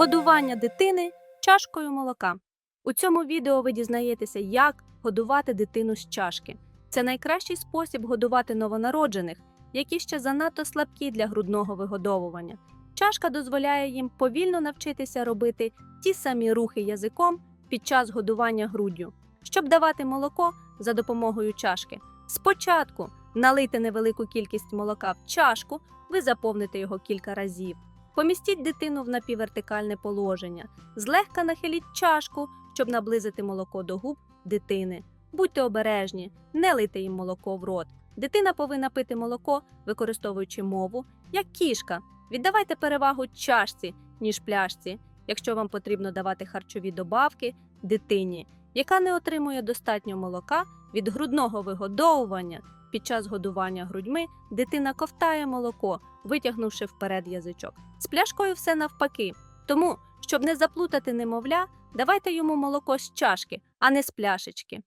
Годування дитини чашкою молока. У цьому відео ви дізнаєтеся, як годувати дитину з чашки. Це найкращий спосіб годувати новонароджених, які ще занадто слабкі для грудного вигодовування. Чашка дозволяє їм повільно навчитися робити ті самі рухи язиком під час годування груддю, щоб давати молоко за допомогою чашки. Спочатку налийте невелику кількість молока в чашку, ви заповните його кілька разів. Помістіть дитину в напіввертикальне положення. Злегка нахиліть чашку, щоб наблизити молоко до губ дитини. Будьте обережні, не лийте їм молоко в рот. Дитина повинна пити молоко, використовуючи мову, як кішка. Віддавайте перевагу чашці, ніж пляшці, якщо вам потрібно давати харчові добавки дитині, яка не отримує достатньо молока від грудного вигодовування. Під час годування грудьми дитина ковтає молоко, витягнувши вперед язичок. З пляшкою все навпаки. Тому, щоб не заплутати немовля, давайте йому молоко з чашки, а не з пляшечки.